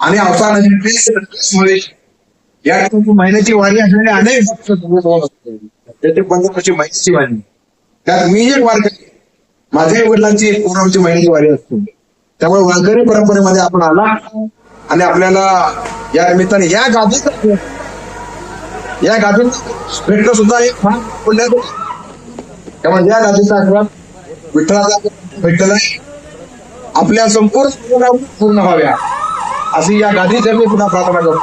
आणि अवसानाची या ठिकाणी महिन्याची वारी असलेले अनेक भक्त तुझ्याजवळ म्हणजे पंधराची महिन्याची वारी. त्यात मी एक वारकरी माझ्याही वडिलांची एक पूर्णची महिन्याची वारी असते. त्यामुळे वारकरी परंपरेमध्ये आपण आला आणि आपल्याला या निमित्ताने या गादीत या गादीत भेटणं सुद्धा एक फार पुण्याचं त्यामुळे या गादीचा आशीर्वाद विठ्ठलाचा भेटलेला आपल्या संपूर्ण पूर्ण व्हाव्या. अशी या गादीच्या मी पुन्हा प्रार्थना करतो.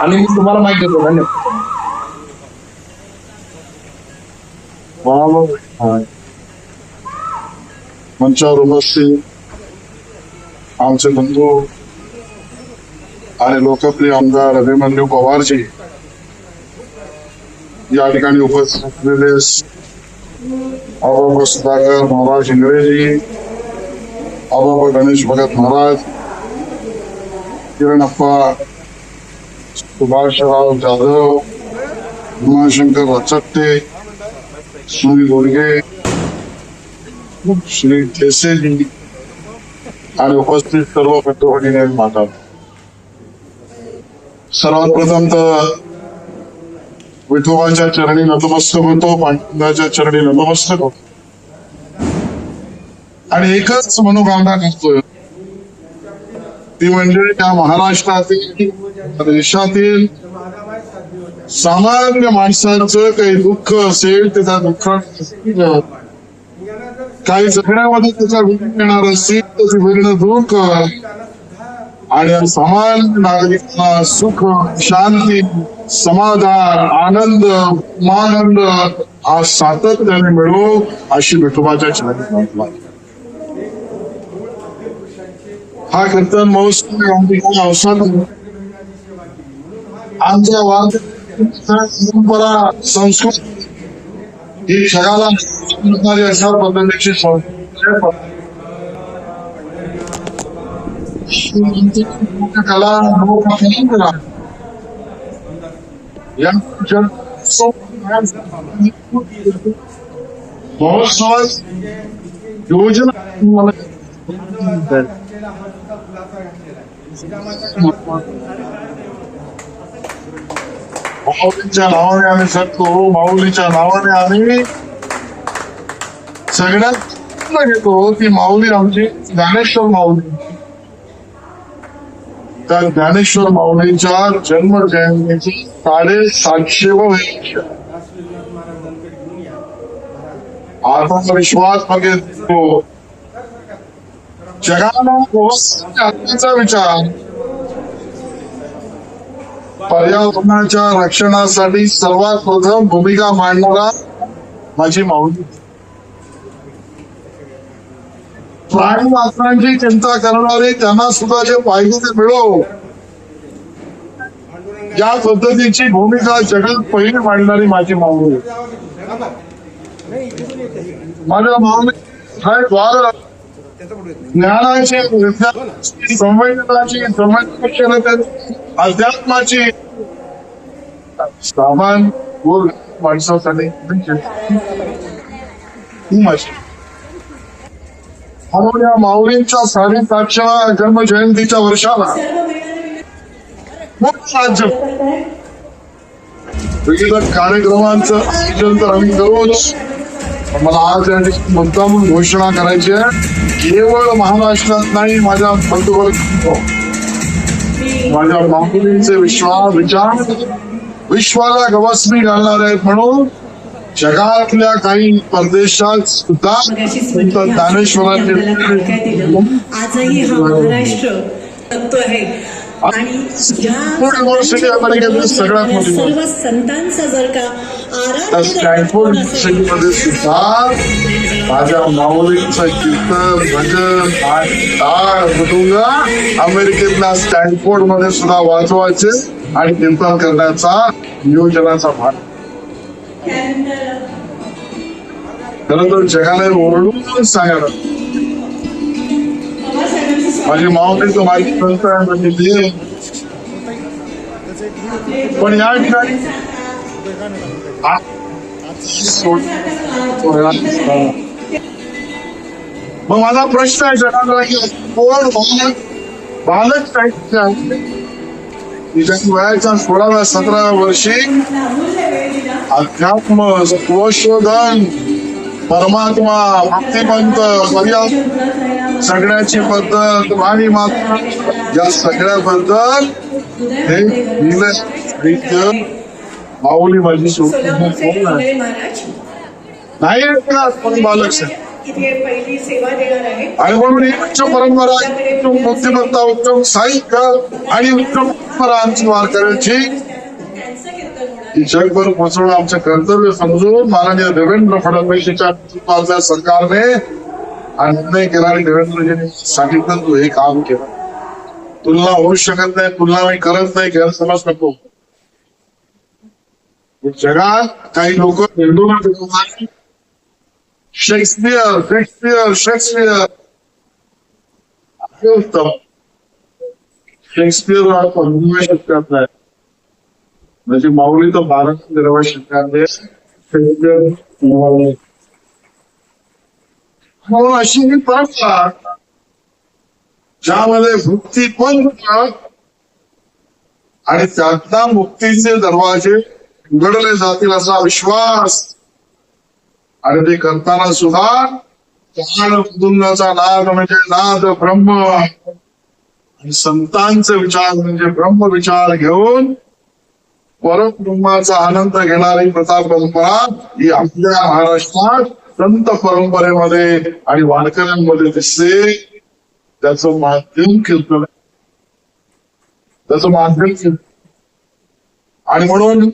आणि मी तुम्हाला माहिती देतो. धन्यवाद. मंचावर उपस्थित आमचे बंधू आणि लोकप्रिय आमदार अभिमन्यू पवारजी या ठिकाणी उपस्थित असलेले सुधाकर महाराज इंग्रेजी अबाबा गणेश भगत महाराज किरणप्पा सुभाषराव जाधव उमाशंकर रचट्टे सुनील गोडगे श्री ठेसेजी आणि उपस्थित सर्व पत्रभगिनी माता सर्वात प्रथम तर विठोबाच्या चरणी नतमस्तक होतो पांडुरंगाच्या चरणी नतमस्तक होतो आणि एकच मनोकामना करतोय ती म्हणजे त्या महाराष्ट्रातील देशातील सामान्य माणसांचं काही दुःख असेल ते त्या दुःखात काही जगण्यामध्ये त्याचा विघ्न येणार असेल तर ती विघ्न दूर कर. आणि सामान्य नागरिकांना सुख शांती समाधान आनंद मानंद हा सातत्याने मिळो अशी विठोबाच्या चरणी प्रार्थना. हा कीर्तन महोत्सव आमच्या अवसान आमच्या वाद परंपरा संस्कृती ही जगाला करणारी अशा पद्धतीची संस्कृती कला लोकपरंपरा या महोत्सवात योजना मला माऊलीच्या नावाने आम्ही सांगतो माऊलीच्या नावाने आम्ही सगळ्यात घेतो. ती माऊली आमची ज्ञानेश्वर माऊली. त्या ज्ञानेश्वर माऊलीच्या जन्म जयंतीची साडेसातशे वर्ष. आता विश्वास बघितलो जगाला आत्म्याचा विचार पर्यावरणाच्या रक्षणासाठी सर्वात प्रथम भूमिका मांडणारा माझी माऊली प्राणी मात्रांची चिंता करणारे त्यांना सुद्धा जे पाहिजे ते मिळो या पद्धतीची भूमिका जगात पहिली मांडणारी माझी माऊली माझ्या माऊली हा द्वार ज्ञानाची संवेदनाची संवेदनशीलतेची अध्यात्माची सामान व माणसासाठी. ही म्हणून या माऊलींच्या साडेसातशेव्या जन्म जयंतीच्या वर्षाला खूप राज्य. विविध कार्यक्रमांचं आयोजन तर आम्ही दररोज मला आज मुद्दामून घोषणा करायची आहे. केवळ महाराष्ट्रात नाही माझ्या बंधुवर्ग माझ्या माऊलींचे विश्वास विचार विश्वाला गवसणी घालणार आहेत म्हणून जगातल्या काही परदेशात सुद्धा संत ज्ञानेश्वरांचे आजही हा महाराष्ट्र तत्व आहे. आणि सर्व संतांचा जर का आराध्य सुद्धा माझ्या माऊलींचं कीर्तन भजन आणि टाळ मृदुंग अमेरिकेतल्या स्टॅनफोर्डमध्ये सुद्धा वाजवायचे आणि कीर्तन करण्याचा नियोजनाचा भाग. खरं तर जगाला ओरडून सांगायला माझी माऊली तर माझी संत आहे म्हणजे ती. पण या ठिकाणी. मग माझा प्रश्न आहे जगाला की कोण भगवान बालक साहित्य आहे वयाच्या सोळाव्या सतराव्या वर्षी अध्यात्म सत्वशोधन परमात्मा भक्तिमंत पर्याप्त सगळ्याची पद्धत वाणी मात्र या सगळ्याबद्दल हे दिलं साहित्य माऊली माझी महाराज. नाही ऐकणार पण बालक साहेब आणि म्हणून ही उच्च परंपरा उत्तम बुद्धिमत्ता उत्तम साहित्य आणि उत्तम परंपरा आमची वारकऱ्यांची त्यांचं कीर्तन होणार ही जगभर पोहोचवणं आमचं कर्तव्य समजून माननीय देवेंद्र फडणवीसच्या नेतृत्वाच्या सरकारने हा निर्णय केला आणि देवेंद्रजींनी सांगितलं तू हे काम केलं. तुलना होऊ शकत नाही तुलना मी करत नाही गैरसमज नको. जगात काही लोक निर्दोष शेक्सपियर शेक्सपियर शेक्सपियर हे शेक्सपियर पंधराव्या शतकात नाही. म्हणजे माऊली तर भारत तेराव्या शतकात अशी ही परंपरा ज्यामध्ये भक्ती पण होतात आणि त्यातला मुक्तीचे दरवाजे उघडले जातील असा विश्वास. आणि ते करताना सुद्धा त्याला कुटुंबाचा नाद म्हणजे नाद ब्रह्म. आणि संतांचे विचार म्हणजे ब्रह्म विचार घेऊन परब्रह्माचा आनंद घेणारी प्रथा परंपरा ही आपल्या महाराष्ट्रात संत परंपरेमध्ये आणि वारकऱ्यांमध्ये दिसते. त्याच माध्यम कीर्तन त्याच माध्यम कीर्तन आणि म्हणून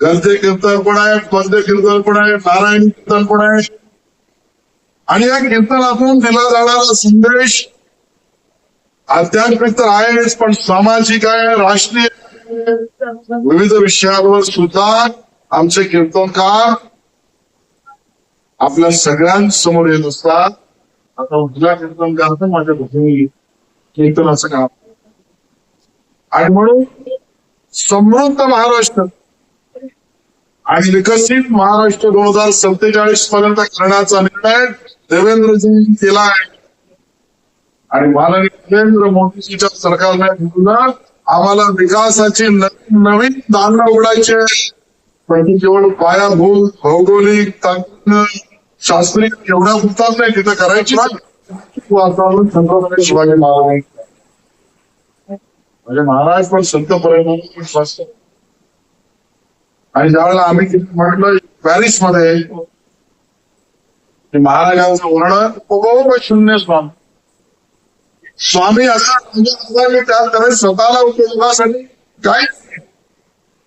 गर्दे कीर्तन पण आहे पद्य कीर्तन पण आहे नारायण कीर्तन पण आहे. आणि या कीर्तनातून दिला जाणारा संदेश आध्यात्मिक तर आहेच पण सामाजिक आहे राष्ट्रीय विविध विषयांवर सुद्धा आमचे कीर्तनकार आपल्या सगळ्यांसमोर येत असतात. आता उजव्या कीर्तनकार माझ्या भूमी कीर्तनाचं काम आणि म्हणून समृद्ध महाराष्ट्र आणि विकसित महाराष्ट्र दोन हजार सत्तेचाळीस पर्यंत करण्याचा निर्णय देवेंद्रजी केला आहे. आणि माननीय नरेंद्र मोदीजीच्या सरकारने घेतलं. आम्हाला विकासाची नवीन नवीन दांड उघडायची केवळ पायाभूत भौगोलिक तंत्र शास्त्रीय एवढ्या पुरतात नाही तिथं करायची वातावरण छत्रपती शिवाजी महाराज. म्हणजे महाराज पण संत परिणाम आणि ज्यावेळेला आम्ही म्हटलं पॅरिसमध्ये महाराजांचं वर्णन शून्य स्वामी. स्वामी असं म्हणजे की त्याने स्वतःला उपयोगासाठी काय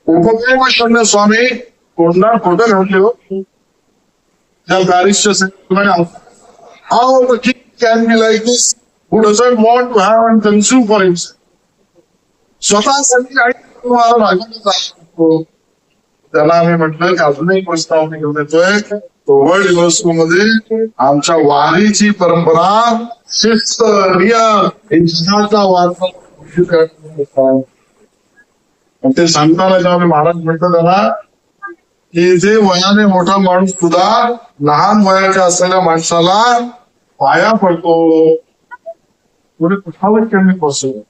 उपभोग शून्य स्वामी. कोणता खोटं घातले हो त्या कॅन बी लाईक दिस स्वतःसाठी काही तुम्हाला त्याला आम्ही म्हटलं की अजूनही प्रस्ताव मी घेऊन येतोय. तो वर्ल्ड युनेस्को आमच्या वारीची परंपरा शिस्त नियम हे वारसा ते सांगताना जेव्हा मी महाराज म्हणतो त्याला की जे वयाने मोठा माणूस सुद्धा लहान वयाच्या असलेल्या माणसाला पाया पडतो पुढे कुठावर त्यांनी बसतो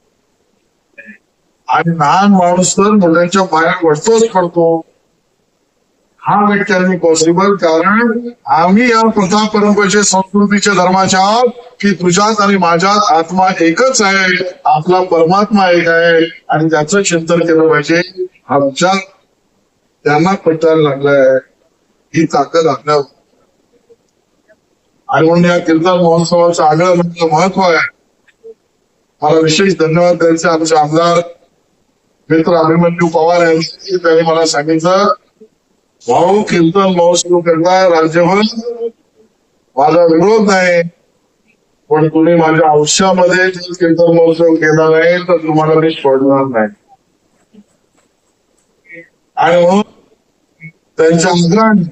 आणि लहान माणूस तर मुलांच्या पाया पडतोच पडतो. हा व्यक्ती पॉसिबल कारण आम्ही या प्रथा परंपरेचे संस्कृतीच्या धर्माच्या आहोत की तुझ्यात आणि माझ्यात आत्मा एकच आहे आपला परमात्मा एक आहे आणि त्याचं चिंतन केलं पाहिजे. आमच्या त्यांना पटायला लागलाय. ही ताकद आपल्या आणि म्हणून या कीर्तन महोत्सवाचं आगळं म्हणजे महत्त्व आहे. मला विशेष धन्यवाद द्यायचे आमचे आमदार मित्र अभिमन्यू पवार यांनी त्यांनी मला सांगितलं. भाऊ कीर्तन महोत्सव करणार राज्यभर. माझा विरोध नाही. पण तुम्ही माझ्या आयुष्यामध्ये जर कीर्तन महोत्सव केला नाही तर तुम्हाला मी सोडणार नाही. आणि म्हणून त्यांच्या आग्रहाने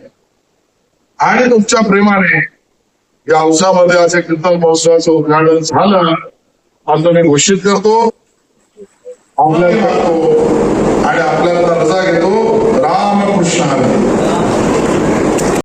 आणि तुमच्या प्रेमाने या अवसामध्ये असे कीर्तन महोत्सवाचं उद्घाटन झालं असं मी घोषित करतो. आपल्या करतो आणि आपल्याला दर्जा घेतो. 我杀了。